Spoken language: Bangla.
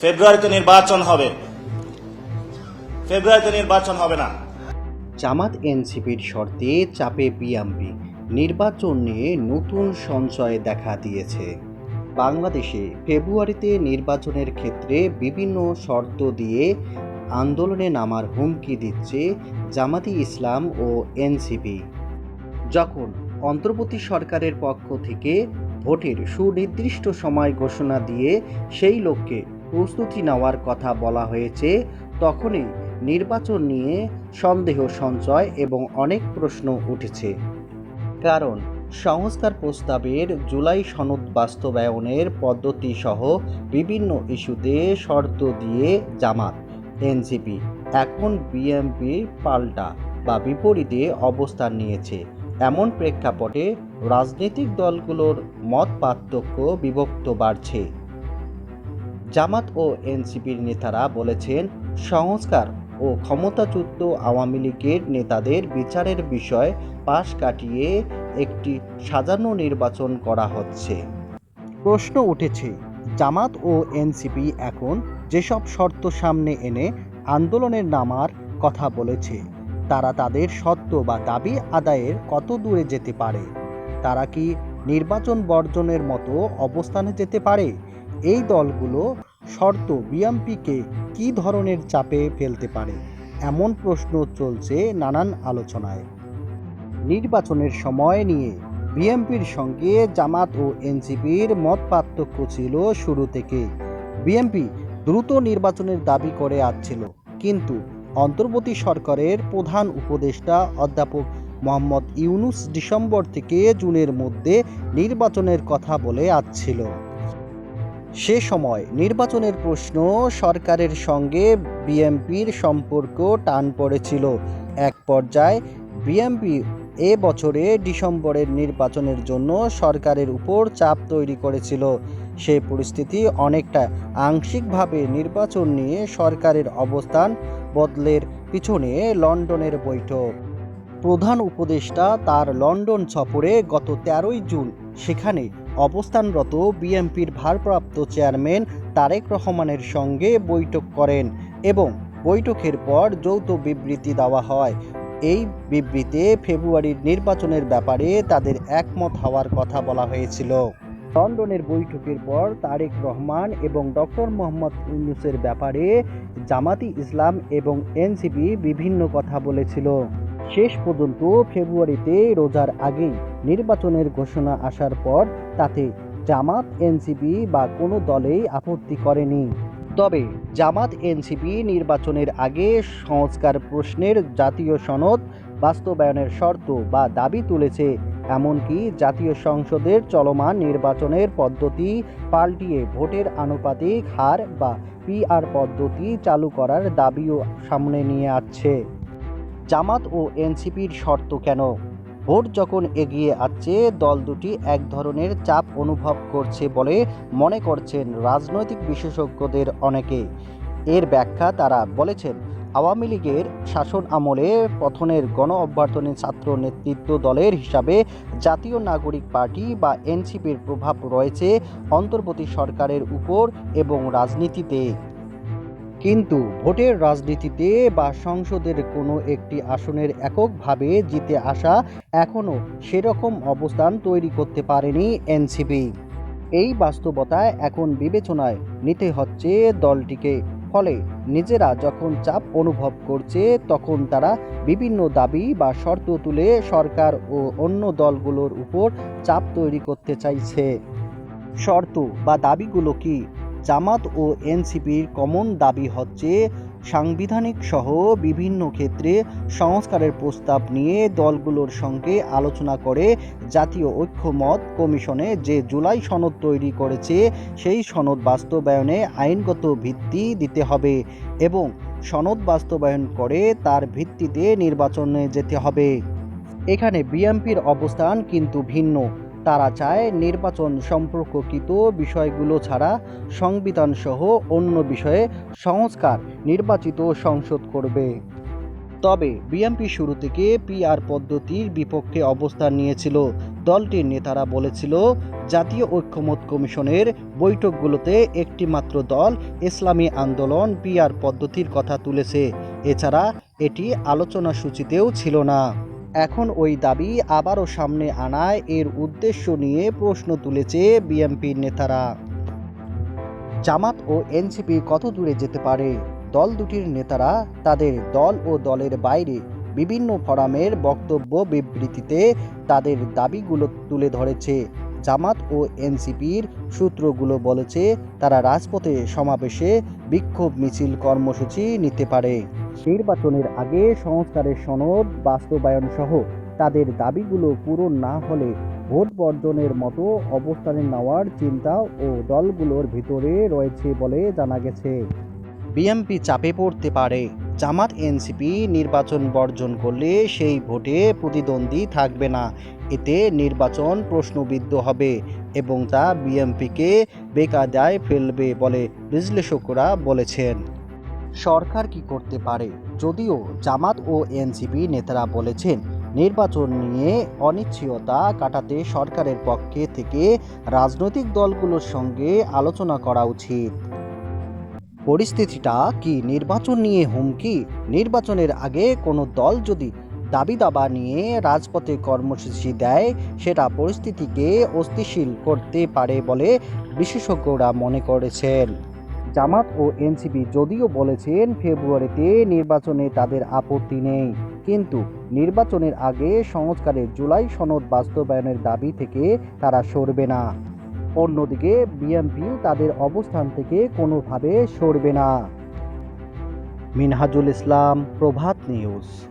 ফেব্রুয়ারিতে নির্বাচন হবে। ফেব্রুয়ারিতে নির্বাচন হবে না। জামাত এনসিপির শর্তে চাপে বিএমপি। নির্বাচন নিয়ে নতুন সঞ্চয় দেখা দিয়েছে। বাংলাদেশে ফেব্রুয়ারিতে নির্বাচনের ক্ষেত্রে বিভিন্ন শর্ত দিয়ে আন্দোলনে নামার হুমকি দিচ্ছে জামাতি ইসলাম ও এনসিপি। যখন অন্তর্বর্তী সরকারের পক্ষ থেকে ভোটের সুনির্দিষ্ট সময় ঘোষণা দিয়ে সেই লক্ষ্যে প্রস্তুতি নেওয়ার কথা বলা হয়েছে, তখনই নির্বাচন নিয়ে সন্দেহ সঞ্চয় এবং অনেক প্রশ্ন উঠেছে। কারণ, সংস্কার প্রস্তাবের জুলাই সনদ বাস্তবায়নের পদ্ধতি সহ বিভিন্ন ইস্যুতে শর্ত দিয়ে জামাত, এনসিপি, এখন বিএমপি পাল্টা বা বিপরীতে অবস্থান নিয়েছে। এমন প্রেক্ষাপটে রাজনৈতিক দলগুলোর মত পার্থক্য বিভক্ত বাড়ছে। জামাত ও এনসিপির নেতারা বলেছেন, সংস্কার ও ক্ষমতাচ্যুত আওয়ামী লীগের নেতাদের বিচারের বিষয় পাশ কাটিয়ে একটি সাজানো নির্বাচন করা হচ্ছে। প্রশ্ন উঠেছে, জামাত ও এনসিপি এখন যেসব শর্ত সামনে এনে আন্দোলনের নামার কথা বলেছে, তারা তাদের সত্য বা দাবি আদায়ের কত দূরে যেতে পারে? তারা কি নির্বাচন বর্জনের মতো অবস্থানে যেতে পারে? এই দলগুলো শর্ত বিএমপিকে কী ধরনের চাপে ফেলতে পারে? এমন প্রশ্ন চলছে নানান আলোচনায়। নির্বাচনের সময় নিয়ে বিএমপির সঙ্গে জামাত ও এনসিপির মত পার্থক্য ছিল শুরু থেকে। বিএমপি দ্রুত নির্বাচনের দাবি করে আসছিল, কিন্তু অন্তর্বর্তী সরকারের প্রধান উপদেষ্টা অধ্যাপক মোহাম্মদ ইউনুস ডিসেম্বর থেকে জুনের মধ্যে নির্বাচনের কথা বলে আসছিল। সে সময় নির্বাচনের প্রশ্ন সরকারের সঙ্গে বিএমপির সম্পর্ক টান পড়েছিল। এক পর্যায়ে বিএমপি এ বছরে ডিসেম্বরের নির্বাচনের জন্য সরকারের উপর চাপ তৈরি করেছিল। সেই পরিস্থিতি অনেকটা আংশিকভাবে নির্বাচন নিয়ে সরকারের অবস্থান বদলের পিছনে লন্ডনের বৈঠক। প্রধান উপদেষ্টা তার লন্ডন সফরে গত তেরোই জুন সেখানে অবস্থানরত বিএনপির ভারপ্রাপ্ত চেয়ারম্যান তারেক রহমানের সঙ্গে বৈঠক করেন এবং বৈঠকের পর যৌথ বিবৃতি দেওয়া হয়। এই বিবৃতিতে ফেব্রুয়ারির নির্বাচনের ব্যাপারে তাদের একমত হওয়ার কথা বলা হয়েছিল। লন্ডনের বৈঠকের পর তারেক রহমান এবং ডক্টর মোহাম্মদ ইউনুসের ব্যাপারে জামাতি ইসলাম এবং এনসিপি বিভিন্ন কথা বলেছিল। শেষ পর্যন্ত ফেব্রুয়ারিতে রোজার আগেই নির্বাচনের ঘোষণা আসার পর তাতে জামাত, এনসিপি বা কোনো দলেই আপত্তি করেনি। তবে জামাত, এনসিপি নির্বাচনের আগে সংস্কার প্রশ্নের জাতীয় সনদ, বাস্তবায়নের শর্ত বা দাবি তুলেছে, এমনকি জাতীয় সংসদের চলমান নির্বাচনের পদ্ধতি পাল্টিয়ে ভোটের আনুপাতিক হার বা পিআর পদ্ধতি চালু করার দাবিও সামনে নিয়ে আসছে। জামাত ও এনসিপির শর্ত কেন? ভোট যখন এগিয়ে আসছে, দল দুটি এক ধরনের চাপ অনুভব করছে বলে মনে করছেন রাজনৈতিক বিশেষজ্ঞদের অনেকে। এর ব্যাখ্যা তারা বলেছেন, আওয়ামী লীগের শাসন আমলে পথনের গণ অভ্যর্থনের ছাত্র নেতৃত্ব দলের হিসাবে জাতীয় নাগরিক পার্টি বা এনসিপির প্রভাব রয়েছে অন্তর্বর্তী সরকারের উপর এবং রাজনীতিতে। কিন্তু ভোটের রাজনীতিতে বা সংসদের কোনো একটি আসনের এককভাবে জিতে আসা এখনও সেরকম অবস্থান তৈরি করতে পারেনি এনসিপি। এই বাস্তবতায় এখন বিবেচনায় নিতে হচ্ছে দলটিকে। ফলে নিজেরা যখন চাপ অনুভব করছে, তখন তারা বিভিন্ন দাবি বা শর্ত তুলে সরকার ও অন্য দলগুলোর উপর চাপ তৈরি করতে চাইছে। শর্ত বা দাবিগুলো কি? জামাত ও এনসিপির কমন দাবি হচ্ছে, সাংবিধানিক সহ বিভিন্ন ক্ষেত্রে সংস্কারের প্রস্তাব নিয়ে দলগুলোর সঙ্গে আলোচনা করে জাতীয় ঐক্যমত কমিশনে যে জুলাই সনদ তৈরি করেছে, সেই সনদ বাস্তবায়নে আইনগত ভিত্তি দিতে হবে এবং সনদ বাস্তবায়ন করে তার ভিত্তিতে নির্বাচনে যেতে হবে। এখানে বিএমপির অবস্থান কিন্তু ভিন্ন। তারা চায় নির্বাচন সম্পর্কিত বিষয়গুলো ছাড়া সংবিধান সহ অন্য বিষয়ে সংস্কার নির্বাচিত সংসদ করবে। তবে বিএমপি শুরু থেকে পিআর পদ্ধতির বিপক্ষে অবস্থান নিয়েছিল। দলটির নেতারা বলেছিল, জাতীয় ঐক্যমত কমিশনের বৈঠকগুলোতে একটিমাত্র দল ইসলামী আন্দোলন পিআর পদ্ধতির কথা তুলেছে। এছাড়া এটি আলোচনা সূচিতেও ছিল না। এখন ওই দাবি আবারও সামনে আনায় এর উদ্দেশ্য নিয়ে প্রশ্ন তুলেছে বিএনপির নেতারা। জামাত ও এনসিপি কত দূরে যেতে পারে? দল দুটির নেতারা তাদের দল ও দলের বাইরে বিভিন্ন ফোরামের বক্তব্য বিবৃতিতে তাদের দাবিগুলো তুলে ধরেছে। জামাত ও এনসিপির সূত্রগুলো বলেছে, তারা রাজপথে সমাবেশে বিক্ষোভ মিছিল কর্মসূচি নিতে পারে। নির্বাচনের আগে সংস্কারের সনদ, বাস্তবায়ন সহ তাদের দাবিগুলো পূরণ না হলে ভোট বর্জনের মতো অবস্থানে নেওয়ার চিন্তা ও দলগুলোর ভিতরে রয়েছে বলে জানা গেছে। বিএমপি চাপে পড়তে পারে। জামাত এনসিপি নির্বাচন বর্জন করলে সেই ভোটে প্রতিদ্বন্দ্বী থাকবে না। এতে নির্বাচন প্রশ্নবিদ্ধ হবে এবং তা বিএমপিকে বেকায়দায় ফেলবে বলে বিশ্লেষকরা বলেছেন। সরকার কি করতে পারে? যদিও জামাত ও এনসিপি নেতারা বলেছেন, নির্বাচন নিয়ে অনিশ্চয়তা কাটাতে সরকারের পক্ষে থেকে রাজনৈতিক দলগুলোর সঙ্গে আলোচনা করা উচিত। পরিস্থিতিটা কি নির্বাচন নিয়ে হুমকি? নির্বাচনের আগে কোনো দল যদি দাবি দাবা নিয়ে রাজপথে কর্মসূচি দেয়, সেটা পরিস্থিতিকে অস্থিশীল করতে পারে বলে বিশেষজ্ঞরা মনে করেছেন। জামাত ও এনসিপি যদিও বলেছেন ফেব্রুয়ারিতে নির্বাচনে তাদের আপত্তি নেই। কিন্তু নির্বাচনের আগে সংস্কারের জুলাই সনদ বাস্তবায়নের দাবি থেকে তারা সরবে না। অন্যদিকে বিএনপি তাদের অবস্থান থেকে কোনোভাবে সরবে না। মিনহাজুল ইসলাম, প্রভাত নিউজ।